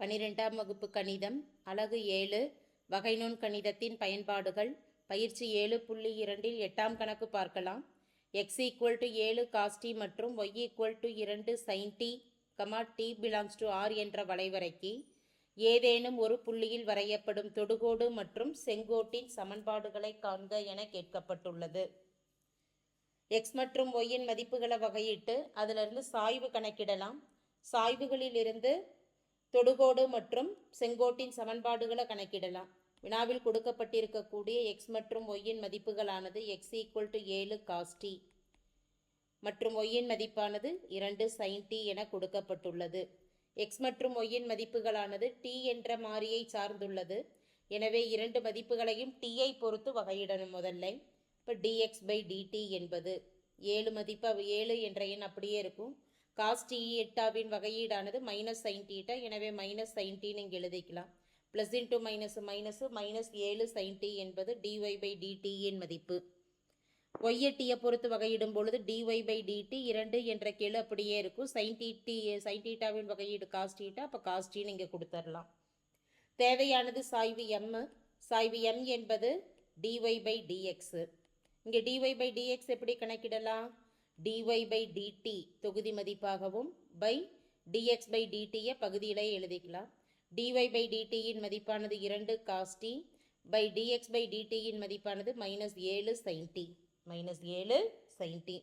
பனிரெண்டாம் வகுப்பு கணிதம் அலகு ஏழு வகைநுண் கணிதத்தின் பயன்பாடுகள் பயிற்சி ஏழு புள்ளி இரண்டில் எட்டாம் கணக்கு பார்க்கலாம். எக்ஸ் ஈக்குவல் டு ஏழு காஸ்டி மற்றும் ஒய் ஈக்குவல் டு இரண்டு sine t comma t belongs to R என்ற வளைவரைக்கு ஏதேனும் ஒரு புள்ளியில் வரையப்படும் தொடுகோடு மற்றும் செங்கோட்டின் சமன்பாடுகளை காண்க என கேட்கப்பட்டுள்ளது. எக்ஸ் மற்றும் ஒய்யின் மதிப்புகளை வகையிட்டு அதிலிருந்து சாய்வு கணக்கிடலாம். சாய்வுகளிலிருந்து தொடுகோடு மற்றும் செங்கோட்டின் சமன்பாடுகளை கணக்கிடலாம். வினாவில் கொடுக்கப்பட்டிருக்கக்கூடிய எக்ஸ் மற்றும் ஒய்யின் மதிப்புகளானது எக்ஸ் ஈக்குவல் டு ஏழு காஸ்டி மற்றும் ஒய்யின் மதிப்பானது இரண்டு சைன் டி என கொடுக்கப்பட்டுள்ளது. எக்ஸ் மற்றும் ஒய்யின் மதிப்புகளானது டி என்ற மாறியை சார்ந்துள்ளது. எனவே இரண்டு மதிப்புகளையும் டீயை பொறுத்து வகையிடணும் முதல்ல. இப்போ டிஎக்ஸ் பை டிடி என்பது. ஏழு மதிப்பு ஏழு என்ற எண் அப்படியே இருக்கும். காஸ் டி எட்டாவின் வகையீடானது மைனஸ் சைன் டீட்டா எனவே மைனஸ் சைன் டீன்னு இங்கே எழுதிக்கலாம். Plus into minus minus minus ஏழு சைன் டி என்பது டிஒய் பை டிடியின் மதிப்பு. ஒய் டீயை பொறுத்து வகையிடும் பொழுது டிஒய் பை டிடி இரண்டு என்ற கீழே அப்படியே இருக்கும். சைன் டிடி சைன் டீட்டாவின் வகையீடு காஸ் டீட்டா அப்போ காஸ் டீன்னு இங்கே கொடுத்துடலாம் தேவையானது சாய்வு எம் சாய்வு எம் என்பது d y by d x இங்கே d y by d x எப்படி கணக்கிடலாம்? D y by d t தொகுதி மதிப்பாகவும் பை டிஎக்ஸ் பை டிடியை பகுதியிலே எழுதிக்கலாம். டிஒய் பை டிடியின் மதிப்பானது இரண்டு cos t by dx by டிடியின் மதிப்பானது மைனஸ் ஏழு சைன் டி மைனஸ் ஏழு சைன் டி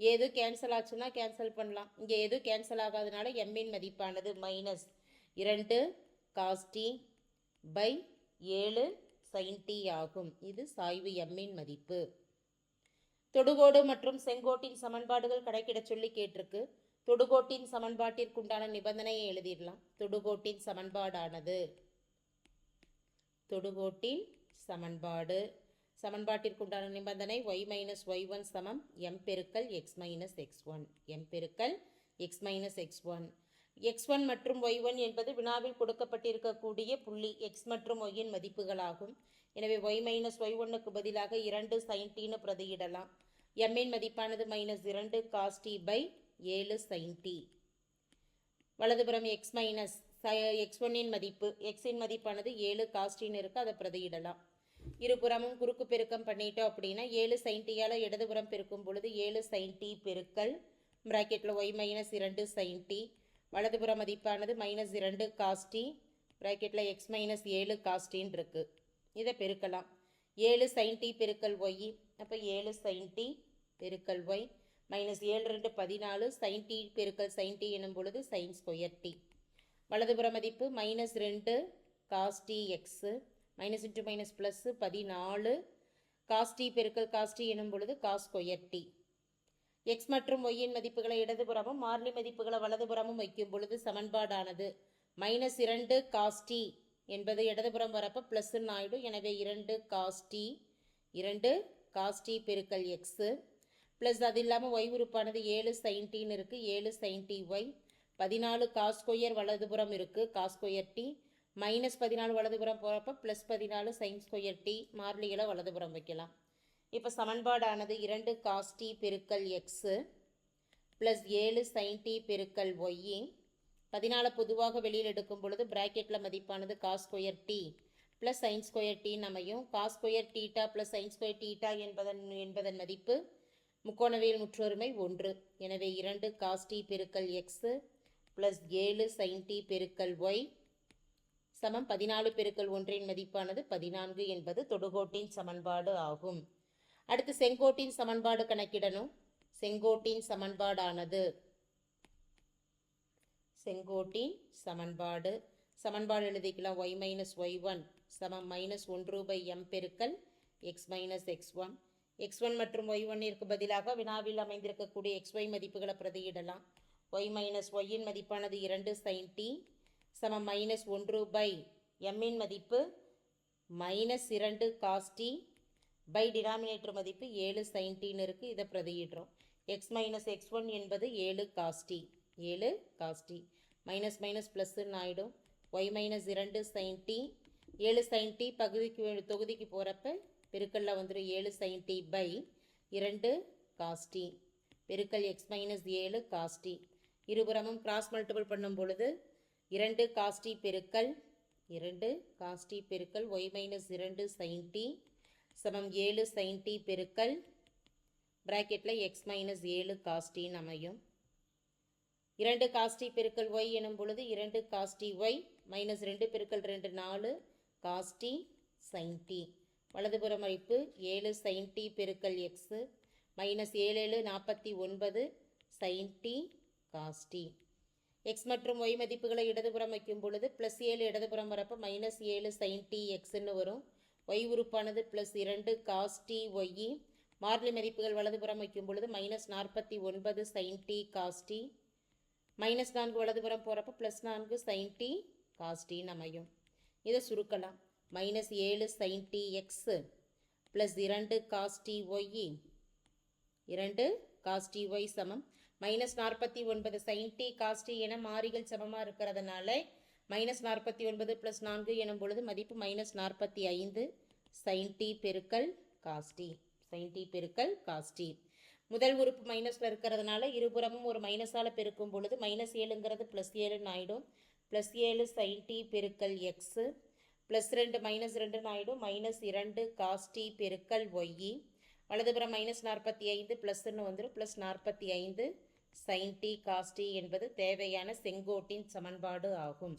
எது கேன்சல் ஆச்சுன்னா கேன்சல் பண்ணலாம். இங்கே எது கேன்சல் ஆகாதனால எம்மின் மதிப்பானது மைனஸ் இரண்டு காஸ்டி பை ஏழு சைன் டி ஆகும். இது சாய்வு எம்மின் மதிப்பு. தொடுகோடு மற்றும் செங்கோட்டின் சமன்பாடுகள் கணக்கிடச் சொல்லி கேட்டிருக்கு. தொடுகோட்டின் சமன்பாட்டிற்குண்டான நிபந்தனையை எழுதிடலாம். தொடுகோட்டின் சமன்பாடானது. தொடுகோட்டின் சமன்பாடு. சமன்பாட்டிற்குண்டான நிபந்தனை ஒய் மைனஸ் ஒய் ஒன் சமம். எம் பெருக்கல் x minus x one m பெருக்கல் x minus x one x one மற்றும் ஒய் ஒன் என்பது வினாவில் கொடுக்கப்பட்டிருக்கக்கூடிய புள்ளி. எக்ஸ் மற்றும் ஒய்யின் மதிப்புகளாகும். எனவே ஒய் மைனஸ் ஒய் ஒன்னுக்கு பதிலாக இரண்டு சைன் டீன்னு பிரதியிடலாம். எம்மின் மதிப்பானது மைனஸ் இரண்டு காஸ் டி பை ஏழு சைன் டி வலதுபுறம் எக்ஸ் மைனஸ் எக்ஸ் ஒன்னின் மதிப்பு. எக்ஸின் மதிப்பானது ஏழு காஸ்டின்னு இருக்குது அதை பிரதியிடலாம். இருபுறமும் குறுக்கு பெருக்கம் பண்ணிட்டோம் அப்படின்னா ஏழு சைன் டீயால் இடதுபுறம் பெருக்கும் பொழுது ஏழு சைன் டி பெருக்கல் ப்ராக்கெட்டில் ஒய் மைனஸ் இரண்டு சைன் டி வலதுபுற மதிப்பானது மைனஸ் இரண்டு காஸ்டி ப்ராக்கெட்டில் எக்ஸ் மைனஸ் ஏழு காஸ்டின்னு இருக்குது இதை பெருக்கலாம். ஏழு சைன் டி பெருக்கல் ஒய் அப்போ ஏழு சைன் டி பெருக்கல் ஒய் மைனஸ் ஏழு ரெண்டு பதினாலு சைன் டி பெருக்கல் சைன் டி எனும் பொழுது சைன் ஸ்கொயர் டி வலதுபுற மதிப்பு மைனஸ் ரெண்டு cos t x minus into minus plus பதினாலு காஸ்டி பெருக்கல் காஸ்டி எனும் பொழுது காஸ் ஸ்கொயர் டி எக்ஸ் மற்றும் ஒய்யின் மதிப்புகளை இடதுபுறமும் மாறிலி மதிப்புகளை வலதுபுறமும் வைக்கும் பொழுது சமன்பாடானது மைனஸ் இரண்டு காஸ்டி என்பது இடதுபுறம் வரப்போ ப்ளஸ்ன்னு ஆகிடும் எனவே இரண்டு காஸ்டி இரண்டு காஸ்டி பெருக்கல் எக்ஸு ப்ளஸ் அது இல்லாமல் ஒய் உறுப்பானது ஏழு சைன்டின்னு இருக்குது ஏழு சைன்டி ஒய் பதினாலு காஸ்கொயர் வலதுபுறம் இருக்குது காஸ்கொயர் டி மைனஸ் பதினாலு வலதுபுறம் போகிறப்ப ப்ளஸ் பதினாலு சைன் ஸ்கொயர் டி மார்லிகளை வலதுபுறம் வைக்கலாம். இப்போ சமன்பாடானது இரண்டு காஸ்டி பெருக்கல் எக்ஸு ப்ளஸ் ஏழு சைன்டி பெருக்கல் ஒய்யி பதினாலு பொதுவாக வெளியில் எடுக்கும் பொழுது ப்ராக்கெட்டில் மதிப்பானது cos square t plus sine square t அமையும். Cos square theta plus sine square theta என்பதன் என்பதன் மதிப்பு முக்கோணவியல் முற்றொருமை ஒன்று. எனவே இரண்டு காஸ்டி பெருக்கல் எக்ஸு ப்ளஸ் ஏழு சைன்டி பெருக்கல் ஒய் சமம். பதினாலு பெருக்கல் ஒன்றின் மதிப்பானது பதினான்கு என்பது தொடுகோட்டின் சமன்பாடு ஆகும். அடுத்து செங்கோட்டின் சமன்பாடு கணக்கிடணும். செங்கோட்டின் சமன்பாடானது. செங்கோட்டின் சமன்பாடு. சமன்பாடு எழுதிக்கலாம். ஒய் மைனஸ் ஒய் ஒன் சமம் மைனஸ் ஒன்று பை எம் பெருக்கல் x minus x one x one மற்றும் ஒய் ஒன்னிற்கு பதிலாக வினாவில் அமைந்திருக்கக்கூடிய எக்ஸ் ஒய் மதிப்புகளை பிரதியிடலாம். ஒய் மைனஸ் ஒய்யின் மதிப்பானது இரண்டு சைன் டி சமம் மைனஸ் ஒன்று பை எம்மின் மதிப்பு மைனஸ் இரண்டு காஸ்டி பை டினாமினேட்டர் மதிப்பு ஏழு சைன் இருக்குது இதை பிரதியிடுறோம். எக்ஸ் மைனஸ் எக்ஸ் ஒன் என்பது ஏழு காஸ்டி ஏழு காஸ்டி மைனஸ் மைனஸ் ப்ளஸ்ன்னு ஆகிடும் ஒய் மைனஸ் இரண்டு சைன்டி ஏழு சைன்டி பகுதிக்கு தொகுதிக்கு போகிறப்ப பெருக்கல்ல வந்துடும் ஏழு சைன்டி பை இரண்டு காஸ்டி பெருக்கல் எக்ஸ் மைனஸ் ஏழு காஸ்டி இருபுறமும் கிராஸ் மல்டிபிள் பண்ணும் பொழுது இரண்டு காஸ்டி பெருக்கல் இரண்டு காஸ்டி பெருக்கல் ஒய் மைனஸ் இரண்டு சைன்டி சமம் ஏழு சைன் டி பெருக்கல் ப்ராக்கெட்டில் எக்ஸ் மைனஸ் ஏழு காஸ்டின்னு அமையும். இரண்டு காஸ்டி பெருக்கல் ஒய் எனும் பொழுது இரண்டு காஸ்டி ஒய் மைனஸ் ரெண்டு பெருக்கல் ரெண்டு நாலு காஸ்டி சைன் டி வலதுபுறம் மதிப்பு ஏழு சைன் டி பெருக்கல் எக்ஸு மைனஸ் ஏழு ஏழு நாற்பத்தி ஒன்பது sine t cos t x மற்றும் ஒய் மதிப்புகளை இடதுபுறம் வைக்கும் பொழுது ப்ளஸ் ஏழு இடதுபுறம் வரப்போ மைனஸ் ஏழு சைன் டி எக்ஸ்ன்னு வரும். ஒய் உறுப்பானது ப்ளஸ் இரண்டு காஸ் டி ஒய் மாறிலி மதிப்புகள் வலதுபுறம் வைக்கும் பொழுது மைனஸ் நாற்பத்தி ஒன்பது sine t cos t minus நான்கு வலதுபுறம் போகிறப்ப ப்ளஸ் நான்கு சைன் டி காஸ் டின்னு அமையும். இதை சுருக்கலாம். மைனஸ் ஏழு சைன் டி எக்ஸு ப்ளஸ் இரண்டு காஸ் டி ஒய் இரண்டு காஸ் டி ஒய் சமம். மைனஸ் நாற்பத்தி ஒன்பது சைன் டி காஸ் டி என மாறிகள் சமமாக இருக்கிறதுனால மைனஸ் நாற்பத்தி ஒன்பது ப்ளஸ் நான்கு எனும் பொழுது மதிப்பு மைனஸ் நாற்பத்தி ஐந்து சைன் டி பெருக்கல் காஸ்டி சைன் டி பெருக்கல் காஸ்டி முதல் உறுப்பு மைனஸில் இருக்கிறதுனால இருபுறமும் ஒரு மைனஸால் பெருக்கும் பொழுது மைனஸ் ஏழுங்கிறது ப்ளஸ் ஏழுன்னு ஆகிடும் ப்ளஸ் ஏழு சைன் டி பெருக்கல் எக்ஸு ப்ளஸ் ரெண்டு மைனஸ் ரெண்டுன்னு ஆகிடும் மைனஸ் இரண்டு காஸ்டி பெருக்கல் ஒய்இ வலதுபுறம் மைனஸ் நாற்பத்தி ஐந்து ப்ளஸ்ன்னு வந்துடும் ப்ளஸ் நாற்பத்தி ஐந்து சைன் டி காஸ் டி என்பது தேவையான செங்கோட்டின் சமன்பாடு ஆகும்.